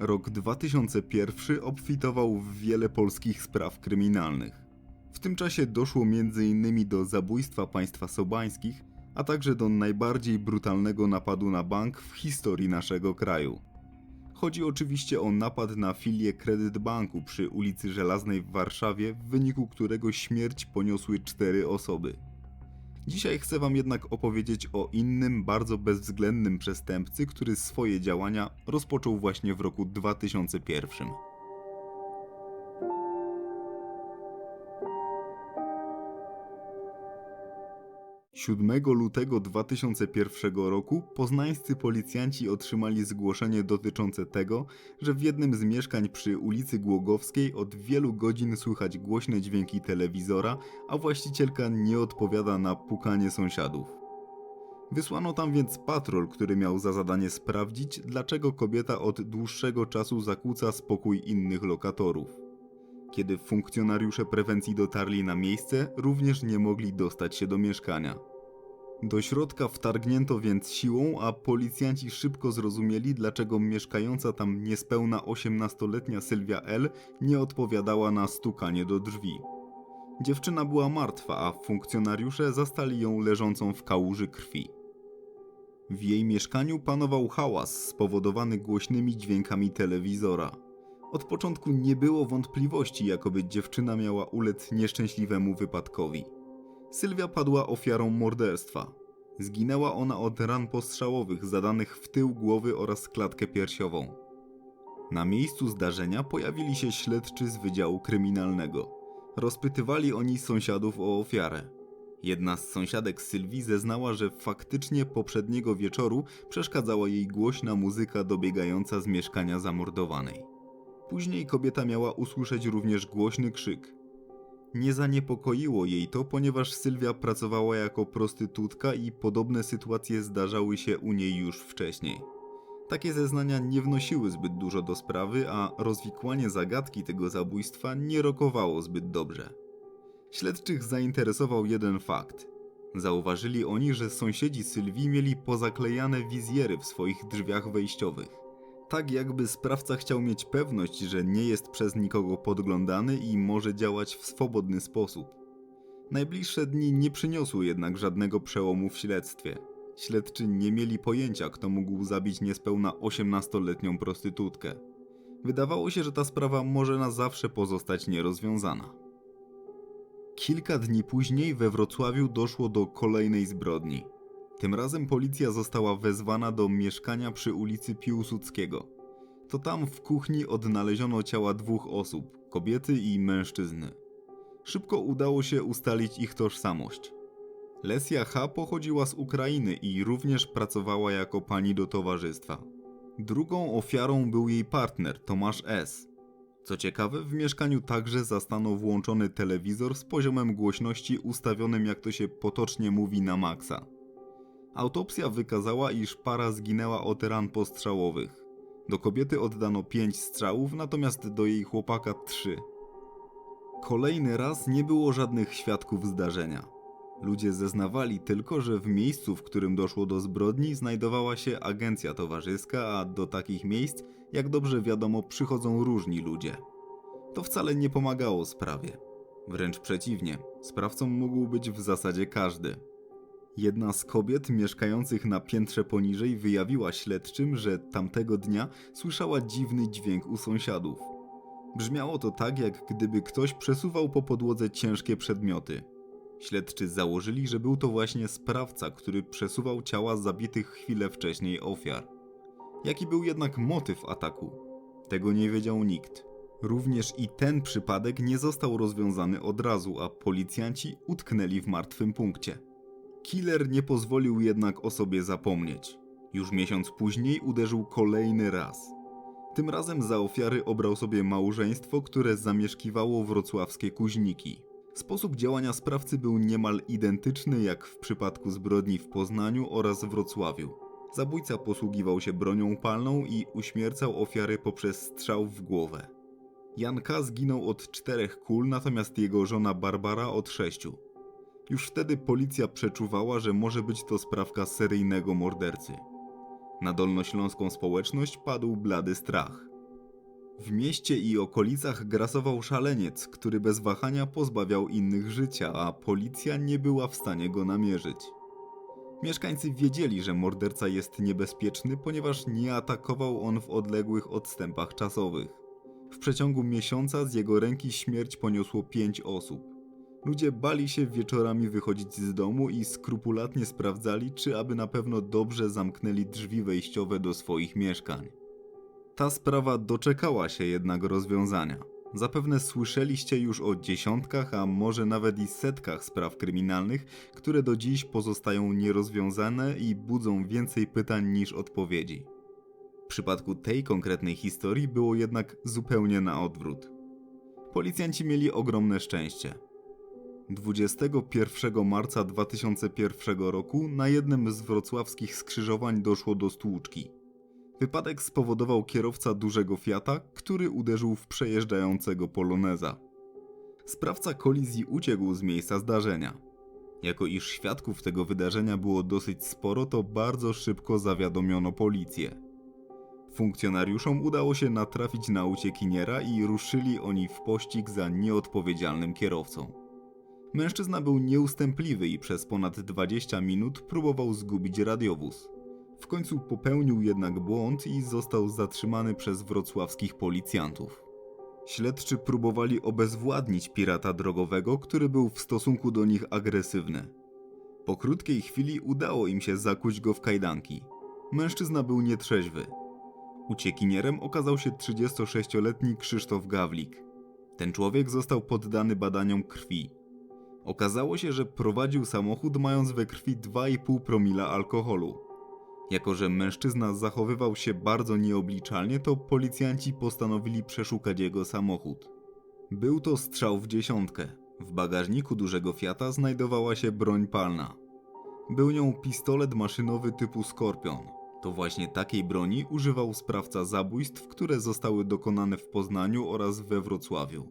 Rok 2001 obfitował w wiele polskich spraw kryminalnych. W tym czasie doszło m.in. do zabójstwa państwa sobańskich, a także do najbardziej brutalnego napadu na bank w historii naszego kraju. Chodzi oczywiście o napad na filię Kredyt Banku przy ulicy Żelaznej w Warszawie, w wyniku którego śmierć poniosły cztery osoby. Dzisiaj chcę Wam jednak opowiedzieć o innym, bardzo bezwzględnym przestępcy, który swoje działania rozpoczął właśnie w roku 2001. 7 lutego 2001 roku poznańscy policjanci otrzymali zgłoszenie dotyczące tego, że w jednym z mieszkań przy ulicy Głogowskiej od wielu godzin słychać głośne dźwięki telewizora, a właścicielka nie odpowiada na pukanie sąsiadów. Wysłano tam więc patrol, który miał za zadanie sprawdzić, dlaczego kobieta od dłuższego czasu zakłóca spokój innych lokatorów. Kiedy funkcjonariusze prewencji dotarli na miejsce, również nie mogli dostać się do mieszkania. Do środka wtargnięto więc siłą, a policjanci szybko zrozumieli, dlaczego mieszkająca tam niespełna 18-letnia Sylwia L. nie odpowiadała na stukanie do drzwi. Dziewczyna była martwa, a funkcjonariusze zastali ją leżącą w kałuży krwi. W jej mieszkaniu panował hałas spowodowany głośnymi dźwiękami telewizora. Od początku nie było wątpliwości, jakoby dziewczyna miała ulec nieszczęśliwemu wypadkowi. Sylwia padła ofiarą morderstwa. Zginęła ona od ran postrzałowych zadanych w tył głowy oraz klatkę piersiową. Na miejscu zdarzenia pojawili się śledczy z Wydziału Kryminalnego. Rozpytywali oni sąsiadów o ofiarę. Jedna z sąsiadek Sylwii zeznała, że faktycznie poprzedniego wieczoru przeszkadzała jej głośna muzyka dobiegająca z mieszkania zamordowanej. Później kobieta miała usłyszeć również głośny krzyk. Nie zaniepokoiło jej to, ponieważ Sylwia pracowała jako prostytutka i podobne sytuacje zdarzały się u niej już wcześniej. Takie zeznania nie wnosiły zbyt dużo do sprawy, a rozwikłanie zagadki tego zabójstwa nie rokowało zbyt dobrze. Śledczych zainteresował jeden fakt. Zauważyli oni, że sąsiedzi Sylwii mieli pozaklejane wizjery w swoich drzwiach wejściowych tak jakby sprawca chciał mieć pewność, że nie jest przez nikogo podglądany i może działać w swobodny sposób. Najbliższe dni nie przyniosły jednak żadnego przełomu w śledztwie. Śledczy nie mieli pojęcia, kto mógł zabić niespełna 18-letnią prostytutkę. Wydawało się, że ta sprawa może na zawsze pozostać nierozwiązana. Kilka dni później we Wrocławiu doszło do kolejnej zbrodni. Tym razem policja została wezwana do mieszkania przy ulicy Piłsudskiego. To tam w kuchni odnaleziono ciała dwóch osób, kobiety i mężczyzny. Szybko udało się ustalić ich tożsamość. Lesja H. pochodziła z Ukrainy i również pracowała jako pani do towarzystwa. Drugą ofiarą był jej partner, Tomasz S. Co ciekawe, w mieszkaniu także zastano włączony telewizor z poziomem głośności ustawionym, jak to się potocznie mówi, na maksa. Autopsja wykazała, iż para zginęła od ran postrzałowych. Do kobiety oddano 5 strzałów, natomiast do jej chłopaka 3. Kolejny raz nie było żadnych świadków zdarzenia. Ludzie zeznawali tylko, że w miejscu, w którym doszło do zbrodni, znajdowała się agencja towarzyska, a do takich miejsc, jak dobrze wiadomo, przychodzą różni ludzie. To wcale nie pomagało sprawie. Wręcz przeciwnie, sprawcą mógł być w zasadzie każdy. Jedna z kobiet mieszkających na piętrze poniżej wyjawiła śledczym, że tamtego dnia słyszała dziwny dźwięk u sąsiadów. Brzmiało to tak, jak gdyby ktoś przesuwał po podłodze ciężkie przedmioty. Śledczy założyli, że był to właśnie sprawca, który przesuwał ciała zabitych chwilę wcześniej ofiar. Jaki był jednak motyw ataku? Tego nie wiedział nikt. Również i ten przypadek nie został rozwiązany od razu, a policjanci utknęli w martwym punkcie. Killer nie pozwolił jednak o sobie zapomnieć. Już miesiąc później uderzył kolejny raz. Tym razem za ofiary obrał sobie małżeństwo, które zamieszkiwało wrocławskie kuźniki. Sposób działania sprawcy był niemal identyczny jak w przypadku zbrodni w Poznaniu oraz Wrocławiu. Zabójca posługiwał się bronią palną i uśmiercał ofiary poprzez strzał w głowę. Jan zginął od czterech kul, natomiast jego żona Barbara od sześciu. Już wtedy policja przeczuwała, że może być to sprawka seryjnego mordercy. Na dolnośląską społeczność padł blady strach. W mieście i okolicach grasował szaleniec, który bez wahania pozbawiał innych życia, a policja nie była w stanie go namierzyć. Mieszkańcy wiedzieli, że morderca jest niebezpieczny, ponieważ nie atakował on w odległych odstępach czasowych. W przeciągu miesiąca z jego ręki śmierć poniosło pięć osób. Ludzie bali się wieczorami wychodzić z domu i skrupulatnie sprawdzali, czy aby na pewno dobrze zamknęli drzwi wejściowe do swoich mieszkań. Ta sprawa doczekała się jednak rozwiązania. Zapewne słyszeliście już o dziesiątkach, a może nawet i setkach spraw kryminalnych, które do dziś pozostają nierozwiązane i budzą więcej pytań niż odpowiedzi. W przypadku tej konkretnej historii było jednak zupełnie na odwrót. Policjanci mieli ogromne szczęście. 21 marca 2001 roku na jednym z wrocławskich skrzyżowań doszło do stłuczki. Wypadek spowodował kierowca dużego Fiata, który uderzył w przejeżdżającego Poloneza. Sprawca kolizji uciekł z miejsca zdarzenia. Jako iż świadków tego wydarzenia było dosyć sporo, to bardzo szybko zawiadomiono policję. Funkcjonariuszom udało się natrafić na uciekiniera i ruszyli oni w pościg za nieodpowiedzialnym kierowcą. Mężczyzna był nieustępliwy i przez ponad 20 minut próbował zgubić radiowóz. W końcu popełnił jednak błąd i został zatrzymany przez wrocławskich policjantów. Śledczy próbowali obezwładnić pirata drogowego, który był w stosunku do nich agresywny. Po krótkiej chwili udało im się zakuć go w kajdanki. Mężczyzna był nietrzeźwy. Uciekinierem okazał się 36-letni Krzysztof Gawlik. Ten człowiek został poddany badaniom krwi. Okazało się, że prowadził samochód mając we krwi 2,5 promila alkoholu. Jako, że mężczyzna zachowywał się bardzo nieobliczalnie, to policjanci postanowili przeszukać jego samochód. Był to strzał w dziesiątkę. W bagażniku dużego Fiata znajdowała się broń palna. Był nią pistolet maszynowy typu Skorpion. To właśnie takiej broni używał sprawca zabójstw, które zostały dokonane w Poznaniu oraz we Wrocławiu.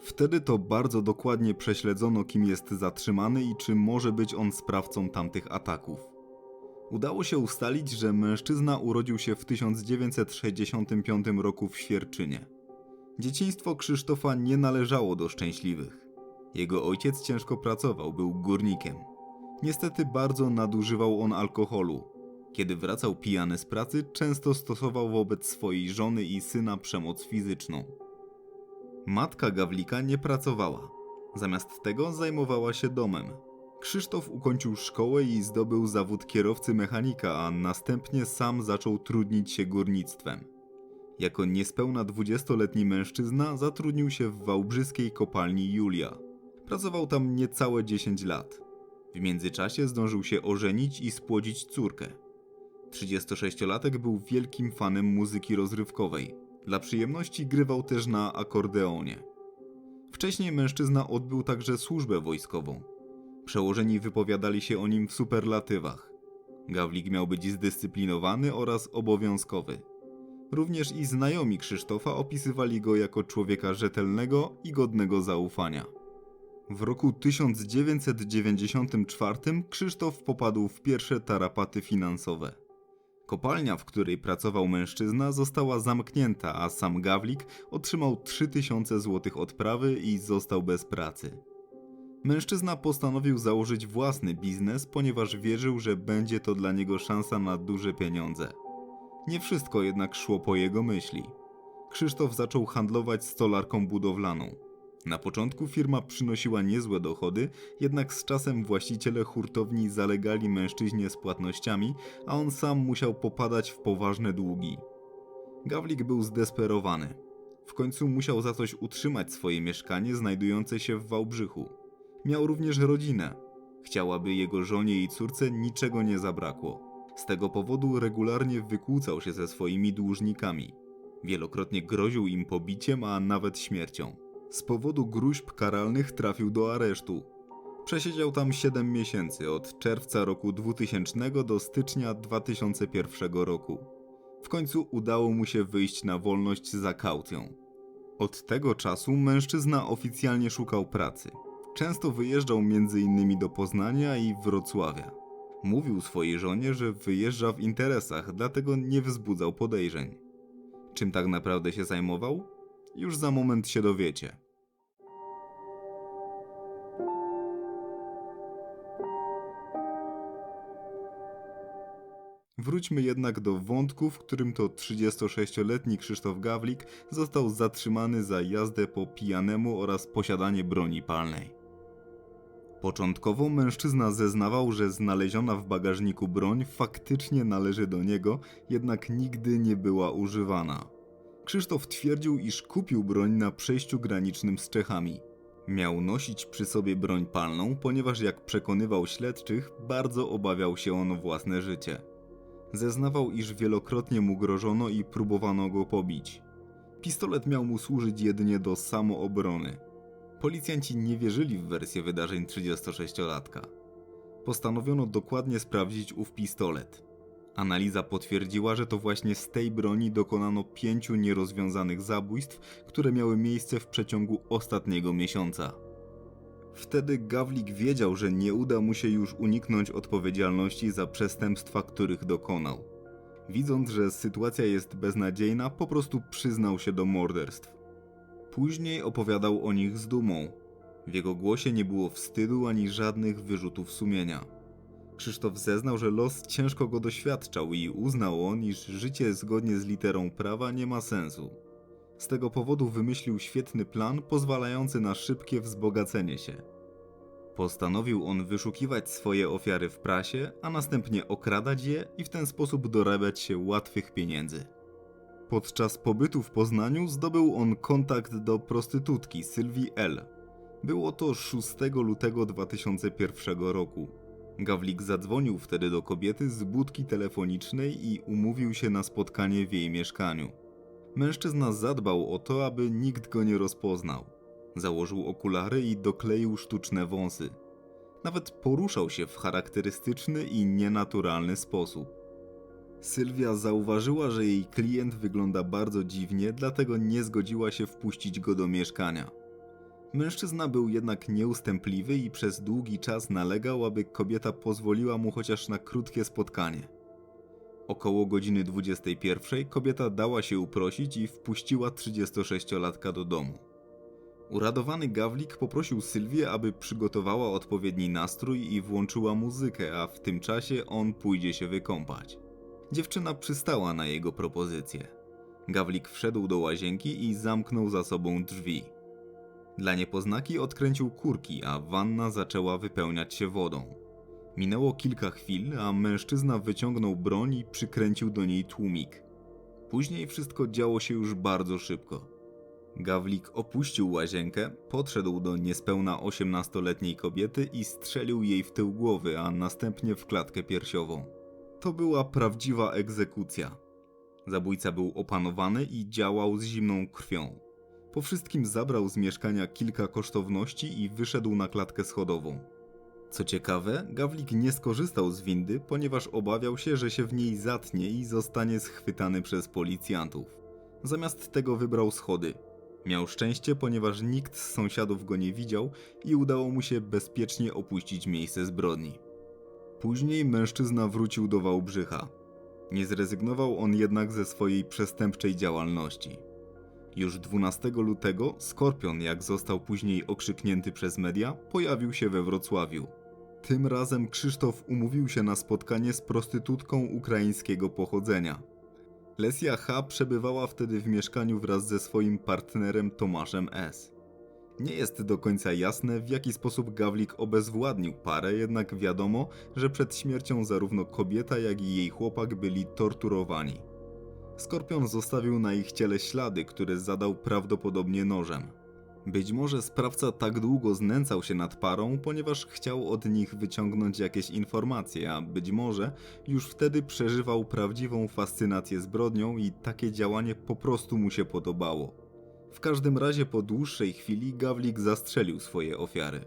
Wtedy to bardzo dokładnie prześledzono, kim jest zatrzymany i czy może być on sprawcą tamtych ataków. Udało się ustalić, że mężczyzna urodził się w 1965 roku w Świerczynie. Dzieciństwo Krzysztofa nie należało do szczęśliwych. Jego ojciec ciężko pracował, był górnikiem. Niestety bardzo nadużywał on alkoholu. Kiedy wracał pijany z pracy, często stosował wobec swojej żony i syna przemoc fizyczną. Matka Gawlika nie pracowała. Zamiast tego zajmowała się domem. Krzysztof ukończył szkołę i zdobył zawód kierowcy mechanika, a następnie sam zaczął trudnić się górnictwem. Jako niespełna 20-letni mężczyzna zatrudnił się w wałbrzyskiej kopalni Julia. Pracował tam niecałe 10 lat. W międzyczasie zdążył się ożenić i spłodzić córkę. 36-latek był wielkim fanem muzyki rozrywkowej. Dla przyjemności grywał też na akordeonie. Wcześniej mężczyzna odbył także służbę wojskową. Przełożeni wypowiadali się o nim w superlatywach. Gawlik miał być zdyscyplinowany oraz obowiązkowy. Również i znajomi Krzysztofa opisywali go jako człowieka rzetelnego i godnego zaufania. W roku 1994 Krzysztof popadł w pierwsze tarapaty finansowe. Kopalnia, w której pracował mężczyzna, została zamknięta, a sam Gawlik otrzymał 3000 zł odprawy i został bez pracy. Mężczyzna postanowił założyć własny biznes, ponieważ wierzył, że będzie to dla niego szansa na duże pieniądze. Nie wszystko jednak szło po jego myśli. Krzysztof zaczął handlować stolarką budowlaną. Na początku firma przynosiła niezłe dochody, jednak z czasem właściciele hurtowni zalegali mężczyźnie z płatnościami, a on sam musiał popadać w poważne długi. Gawlik był zdesperowany. W końcu musiał za coś utrzymać swoje mieszkanie znajdujące się w Wałbrzychu. Miał również rodzinę. Chciałaby jego żonie i córce niczego nie zabrakło. Z tego powodu regularnie wykłócał się ze swoimi dłużnikami. Wielokrotnie groził im pobiciem, a nawet śmiercią. Z powodu gruźb karalnych trafił do aresztu. Przesiedział tam 7 miesięcy od czerwca roku 2000 do stycznia 2001 roku. W końcu udało mu się wyjść na wolność za kaucją. Od tego czasu mężczyzna oficjalnie szukał pracy. Często wyjeżdżał m.in. do Poznania i Wrocławia. Mówił swojej żonie, że wyjeżdża w interesach, dlatego nie wzbudzał podejrzeń. Czym tak naprawdę się zajmował? Już za moment się dowiecie. Wróćmy jednak do wątku, w którym to 36-letni Krzysztof Gawlik został zatrzymany za jazdę po pijanemu oraz posiadanie broni palnej. Początkowo mężczyzna zeznawał, że znaleziona w bagażniku broń faktycznie należy do niego, jednak nigdy nie była używana. Krzysztof twierdził, iż kupił broń na przejściu granicznym z Czechami. Miał nosić przy sobie broń palną, ponieważ jak przekonywał śledczych, bardzo obawiał się on o własne życie. Zeznawał, iż wielokrotnie mu grożono i próbowano go pobić. Pistolet miał mu służyć jedynie do samoobrony. Policjanci nie wierzyli w wersję wydarzeń 36-latka. Postanowiono dokładnie sprawdzić ów pistolet. Analiza potwierdziła, że to właśnie z tej broni dokonano pięciu nierozwiązanych zabójstw, które miały miejsce w przeciągu ostatniego miesiąca. Wtedy Gawlik wiedział, że nie uda mu się już uniknąć odpowiedzialności za przestępstwa, których dokonał. Widząc, że sytuacja jest beznadziejna, po prostu przyznał się do morderstw. Później opowiadał o nich z dumą. W jego głosie nie było wstydu ani żadnych wyrzutów sumienia. Krzysztof zeznał, że los ciężko go doświadczał i uznał on, iż życie zgodnie z literą prawa nie ma sensu. Z tego powodu wymyślił świetny plan pozwalający na szybkie wzbogacenie się. Postanowił on wyszukiwać swoje ofiary w prasie, a następnie okradać je i w ten sposób dorabiać się łatwych pieniędzy. Podczas pobytu w Poznaniu zdobył on kontakt do prostytutki Sylwii L. Było to 6 lutego 2001 roku. Gawlik zadzwonił wtedy do kobiety z budki telefonicznej i umówił się na spotkanie w jej mieszkaniu. Mężczyzna zadbał o to, aby nikt go nie rozpoznał. Założył okulary i dokleił sztuczne wąsy. Nawet poruszał się w charakterystyczny i nienaturalny sposób. Sylwia zauważyła, że jej klient wygląda bardzo dziwnie, dlatego nie zgodziła się wpuścić go do mieszkania. Mężczyzna był jednak nieustępliwy i przez długi czas nalegał, aby kobieta pozwoliła mu chociaż na krótkie spotkanie. Około godziny 21 kobieta dała się uprosić i wpuściła 36-latka do domu. Uradowany Gawlik poprosił Sylwię, aby przygotowała odpowiedni nastrój i włączyła muzykę, a w tym czasie on pójdzie się wykąpać. Dziewczyna przystała na jego propozycję. Gawlik wszedł do łazienki i zamknął za sobą drzwi. Dla niepoznaki odkręcił kurki, a wanna zaczęła wypełniać się wodą. Minęło kilka chwil, a mężczyzna wyciągnął broń i przykręcił do niej tłumik. Później wszystko działo się już bardzo szybko. Gawlik opuścił łazienkę, podszedł do niespełna 18-letniej kobiety i strzelił jej w tył głowy, a następnie w klatkę piersiową. To była prawdziwa egzekucja. Zabójca był opanowany i działał z zimną krwią. Po wszystkim zabrał z mieszkania kilka kosztowności i wyszedł na klatkę schodową. Co ciekawe, Gawlik nie skorzystał z windy, ponieważ obawiał się, że się w niej zatnie i zostanie schwytany przez policjantów. Zamiast tego wybrał schody. Miał szczęście, ponieważ nikt z sąsiadów go nie widział i udało mu się bezpiecznie opuścić miejsce zbrodni. Później mężczyzna wrócił do Wałbrzycha. Nie zrezygnował on jednak ze swojej przestępczej działalności. Już 12 lutego Skorpion, jak został później okrzyknięty przez media, pojawił się we Wrocławiu. Tym razem Krzysztof umówił się na spotkanie z prostytutką ukraińskiego pochodzenia. Lesja H. przebywała wtedy w mieszkaniu wraz ze swoim partnerem Tomaszem S. Nie jest do końca jasne, w jaki sposób Gawlik obezwładnił parę, jednak wiadomo, że przed śmiercią zarówno kobieta, jak i jej chłopak byli torturowani. Skorpion zostawił na ich ciele ślady, które zadał prawdopodobnie nożem. Być może sprawca tak długo znęcał się nad parą, ponieważ chciał od nich wyciągnąć jakieś informacje, a być może już wtedy przeżywał prawdziwą fascynację zbrodnią i takie działanie po prostu mu się podobało. W każdym razie po dłuższej chwili Gawlik zastrzelił swoje ofiary.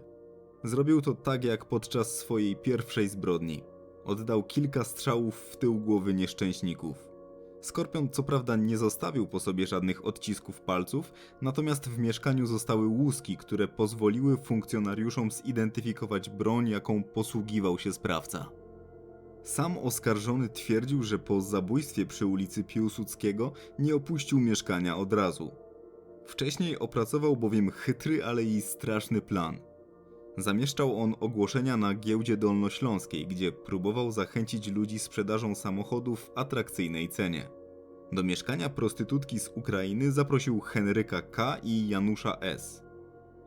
Zrobił to tak jak podczas swojej pierwszej zbrodni. Oddał kilka strzałów w tył głowy nieszczęśników. Skorpion co prawda nie zostawił po sobie żadnych odcisków palców, natomiast w mieszkaniu zostały łuski, które pozwoliły funkcjonariuszom zidentyfikować broń, jaką posługiwał się sprawca. Sam oskarżony twierdził, że po zabójstwie przy ulicy Piłsudskiego nie opuścił mieszkania od razu. Wcześniej opracował bowiem chytry, ale i straszny plan. Zamieszczał on ogłoszenia na giełdzie dolnośląskiej, gdzie próbował zachęcić ludzi sprzedażą samochodów w atrakcyjnej cenie. Do mieszkania prostytutki z Ukrainy zaprosił Henryka K. i Janusza S.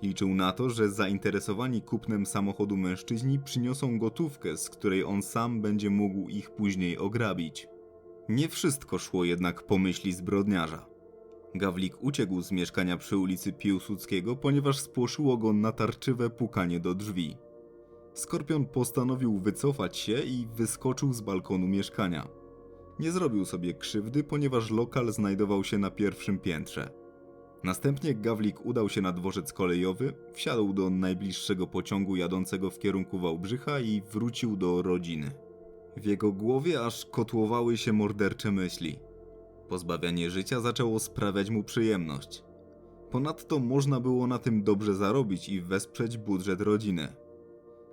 Liczył na to, że zainteresowani kupnem samochodu mężczyźni przyniosą gotówkę, z której on sam będzie mógł ich później ograbić. Nie wszystko szło jednak po myśli zbrodniarza. Gawlik uciekł z mieszkania przy ulicy Piłsudskiego, ponieważ spłoszyło go natarczywe pukanie do drzwi. Skorpion postanowił wycofać się i wyskoczył z balkonu mieszkania. Nie zrobił sobie krzywdy, ponieważ lokal znajdował się na pierwszym piętrze. Następnie Gawlik udał się na dworzec kolejowy, wsiadł do najbliższego pociągu jadącego w kierunku Wałbrzycha i wrócił do rodziny. W jego głowie aż kotłowały się mordercze myśli. Pozbawianie życia zaczęło sprawiać mu przyjemność. Ponadto można było na tym dobrze zarobić i wesprzeć budżet rodziny.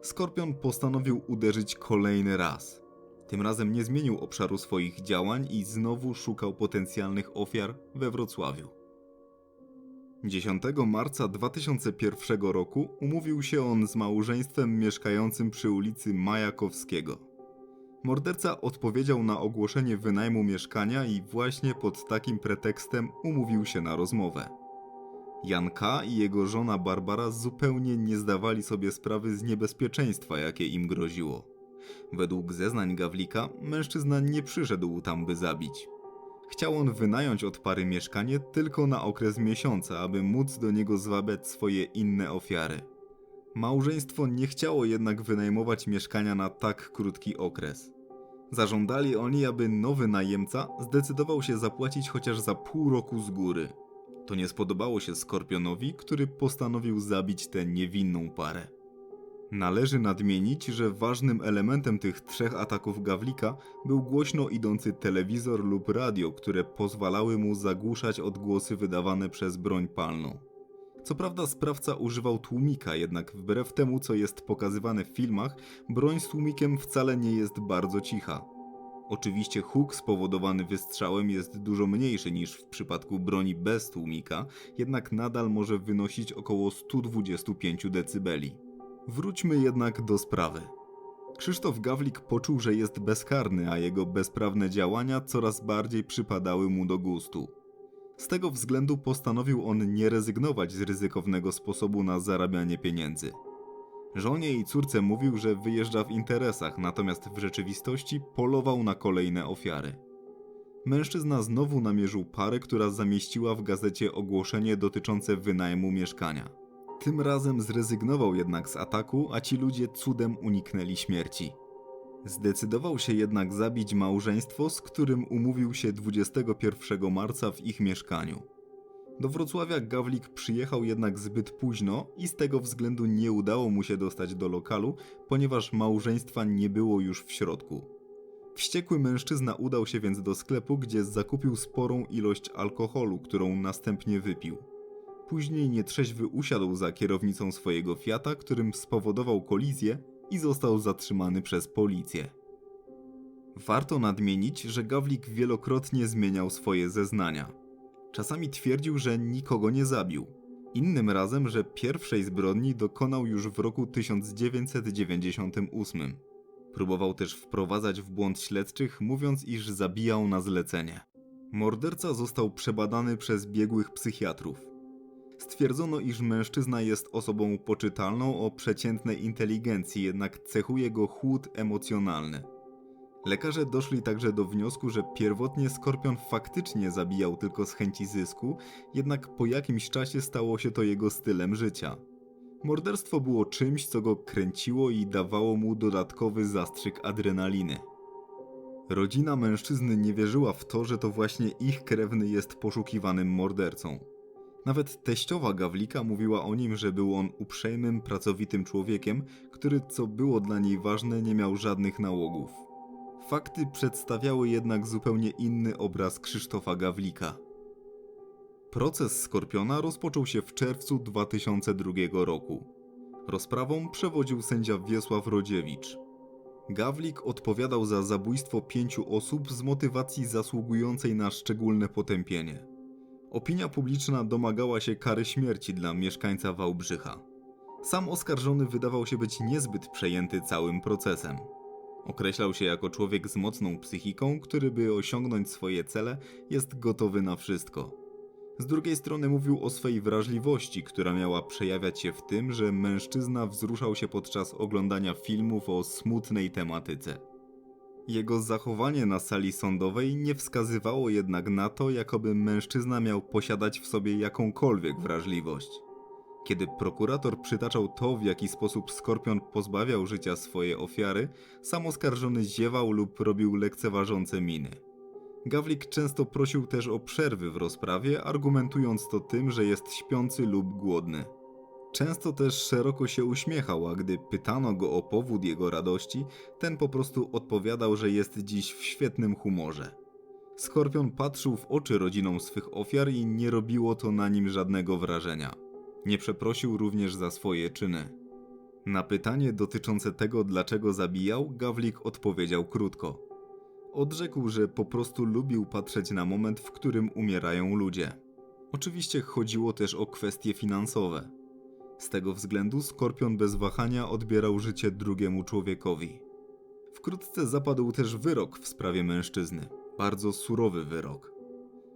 Skorpion postanowił uderzyć kolejny raz. Tym razem nie zmienił obszaru swoich działań i znowu szukał potencjalnych ofiar we Wrocławiu. 10 marca 2001 roku umówił się on z małżeństwem mieszkającym przy ulicy Majakowskiego. Morderca odpowiedział na ogłoszenie wynajmu mieszkania i właśnie pod takim pretekstem umówił się na rozmowę. Jan K. i jego żona Barbara zupełnie nie zdawali sobie sprawy z niebezpieczeństwa, jakie im groziło. Według zeznań Gawlika, mężczyzna nie przyszedł tam, by zabić. Chciał on wynająć od pary mieszkanie tylko na okres miesiąca, aby móc do niego zwabiać swoje inne ofiary. Małżeństwo nie chciało jednak wynajmować mieszkania na tak krótki okres. Zażądali oni, aby nowy najemca zdecydował się zapłacić chociaż za pół roku z góry. To nie spodobało się Skorpionowi, który postanowił zabić tę niewinną parę. Należy nadmienić, że ważnym elementem tych trzech ataków Gawlika był głośno idący telewizor lub radio, które pozwalały mu zagłuszać odgłosy wydawane przez broń palną. Co prawda sprawca używał tłumika, jednak wbrew temu co jest pokazywane w filmach, broń z tłumikiem wcale nie jest bardzo cicha. Oczywiście huk spowodowany wystrzałem jest dużo mniejszy niż w przypadku broni bez tłumika, jednak nadal może wynosić około 125 dB. Wróćmy jednak do sprawy. Krzysztof Gawlik poczuł, że jest bezkarny, a jego bezprawne działania coraz bardziej przypadały mu do gustu. Z tego względu postanowił on nie rezygnować z ryzykownego sposobu na zarabianie pieniędzy. Żonie i córce mówił, że wyjeżdża w interesach, natomiast w rzeczywistości polował na kolejne ofiary. Mężczyzna znowu namierzył parę, która zamieściła w gazecie ogłoszenie dotyczące wynajmu mieszkania. Tym razem zrezygnował jednak z ataku, a ci ludzie cudem uniknęli śmierci. Zdecydował się jednak zabić małżeństwo, z którym umówił się 21 marca w ich mieszkaniu. Do Wrocławia Gawlik przyjechał jednak zbyt późno i z tego względu nie udało mu się dostać do lokalu, ponieważ małżeństwa nie było już w środku. Wściekły mężczyzna udał się więc do sklepu, gdzie zakupił sporą ilość alkoholu, którą następnie wypił. Później nietrzeźwy usiadł za kierownicą swojego Fiata, którym spowodował kolizję i został zatrzymany przez policję. Warto nadmienić, że Gawlik wielokrotnie zmieniał swoje zeznania. Czasami twierdził, że nikogo nie zabił. Innym razem, że pierwszej zbrodni dokonał już w roku 1998. Próbował też wprowadzać w błąd śledczych, mówiąc, iż zabijał na zlecenie. Morderca został przebadany przez biegłych psychiatrów. Stwierdzono, iż mężczyzna jest osobą poczytalną o przeciętnej inteligencji, jednak cechuje go chłód emocjonalny. Lekarze doszli także do wniosku, że pierwotnie Skorpion faktycznie zabijał tylko z chęci zysku, jednak po jakimś czasie stało się to jego stylem życia. Morderstwo było czymś, co go kręciło i dawało mu dodatkowy zastrzyk adrenaliny. Rodzina mężczyzny nie wierzyła w to, że to właśnie ich krewny jest poszukiwanym mordercą. Nawet teściowa Gawlika mówiła o nim, że był on uprzejmym, pracowitym człowiekiem, który, co było dla niej ważne, nie miał żadnych nałogów. Fakty przedstawiały jednak zupełnie inny obraz Krzysztofa Gawlika. Proces Skorpiona rozpoczął się w czerwcu 2002 roku. Rozprawą przewodził sędzia Wiesław Rodziewicz. Gawlik odpowiadał za zabójstwo pięciu osób z motywacji zasługującej na szczególne potępienie. Opinia publiczna domagała się kary śmierci dla mieszkańca Wałbrzycha. Sam oskarżony wydawał się być niezbyt przejęty całym procesem. Określał się jako człowiek z mocną psychiką, który by osiągnąć swoje cele jest gotowy na wszystko. Z drugiej strony mówił o swej wrażliwości, która miała przejawiać się w tym, że mężczyzna wzruszał się podczas oglądania filmów o smutnej tematyce. Jego zachowanie na sali sądowej nie wskazywało jednak na to, jakoby mężczyzna miał posiadać w sobie jakąkolwiek wrażliwość. Kiedy prokurator przytaczał to, w jaki sposób Skorpion pozbawiał życia swoje ofiary, sam oskarżony ziewał lub robił lekceważące miny. Gawlik często prosił też o przerwy w rozprawie, argumentując to tym, że jest śpiący lub głodny. Często też szeroko się uśmiechał, a gdy pytano go o powód jego radości, ten po prostu odpowiadał, że jest dziś w świetnym humorze. Skorpion patrzył w oczy rodzinom swych ofiar i nie robiło to na nim żadnego wrażenia. Nie przeprosił również za swoje czyny. Na pytanie dotyczące tego, dlaczego zabijał, Gawlik odpowiedział krótko. Odrzekł, że po prostu lubił patrzeć na moment, w którym umierają ludzie. Oczywiście chodziło też o kwestie finansowe. Z tego względu Skorpion bez wahania odbierał życie drugiemu człowiekowi. Wkrótce zapadł też wyrok w sprawie mężczyzny. Bardzo surowy wyrok.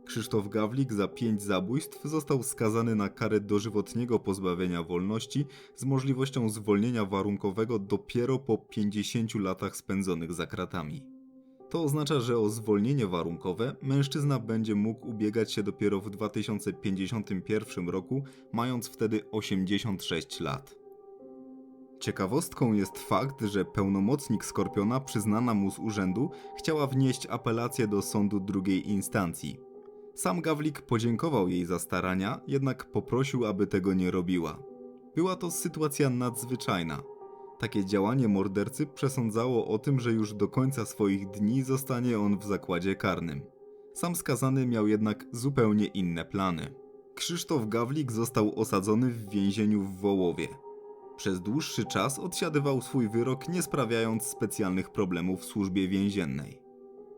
Krzysztof Gawlik za pięć zabójstw został skazany na karę dożywotniego pozbawienia wolności z możliwością zwolnienia warunkowego dopiero po 50 latach spędzonych za kratami. To oznacza, że o zwolnienie warunkowe mężczyzna będzie mógł ubiegać się dopiero w 2051 roku, mając wtedy 86 lat. Ciekawostką jest fakt, że pełnomocnik Skorpiona przyznana mu z urzędu chciała wnieść apelację do sądu drugiej instancji. Sam Gawlik podziękował jej za starania, jednak poprosił, aby tego nie robiła. Była to sytuacja nadzwyczajna. Takie działanie mordercy przesądzało o tym, że już do końca swoich dni zostanie on w zakładzie karnym. Sam skazany miał jednak zupełnie inne plany. Krzysztof Gawlik został osadzony w więzieniu w Wołowie. Przez dłuższy czas odsiadywał swój wyrok, nie sprawiając specjalnych problemów w służbie więziennej.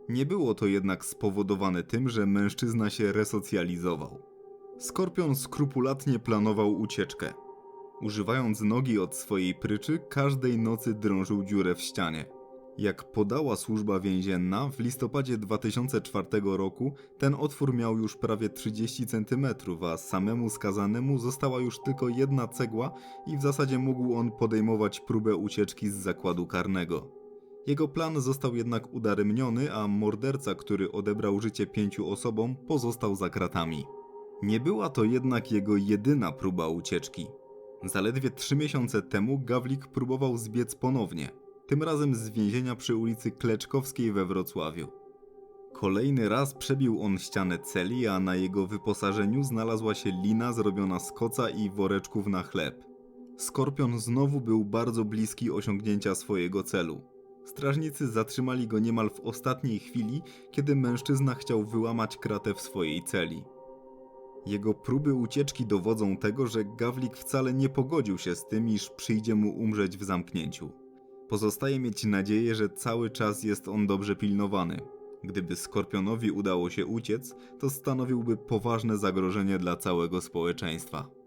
Nie było to jednak spowodowane tym, że mężczyzna się resocjalizował. Skorpion skrupulatnie planował ucieczkę. Używając nogi od swojej pryczy, każdej nocy drążył dziurę w ścianie. Jak podała służba więzienna, w listopadzie 2004 roku ten otwór miał już prawie 30 cm, a samemu skazanemu została już tylko jedna cegła i w zasadzie mógł on podejmować próbę ucieczki z zakładu karnego. Jego plan został jednak udaremniony, a morderca, który odebrał życie pięciu osobom, pozostał za kratami. Nie była to jednak jego jedyna próba ucieczki. Zaledwie trzy miesiące temu Gawlik próbował zbiec ponownie, tym razem z więzienia przy ulicy Kleczkowskiej we Wrocławiu. Kolejny raz przebił on ścianę celi, a na jego wyposażeniu znalazła się lina zrobiona z koca i woreczków na chleb. Skorpion znowu był bardzo bliski osiągnięcia swojego celu. Strażnicy zatrzymali go niemal w ostatniej chwili, kiedy mężczyzna chciał wyłamać kratę w swojej celi. Jego próby ucieczki dowodzą tego, że Gawlik wcale nie pogodził się z tym, iż przyjdzie mu umrzeć w zamknięciu. Pozostaje mieć nadzieję, że cały czas jest on dobrze pilnowany. Gdyby Skorpionowi udało się uciec, to stanowiłby poważne zagrożenie dla całego społeczeństwa.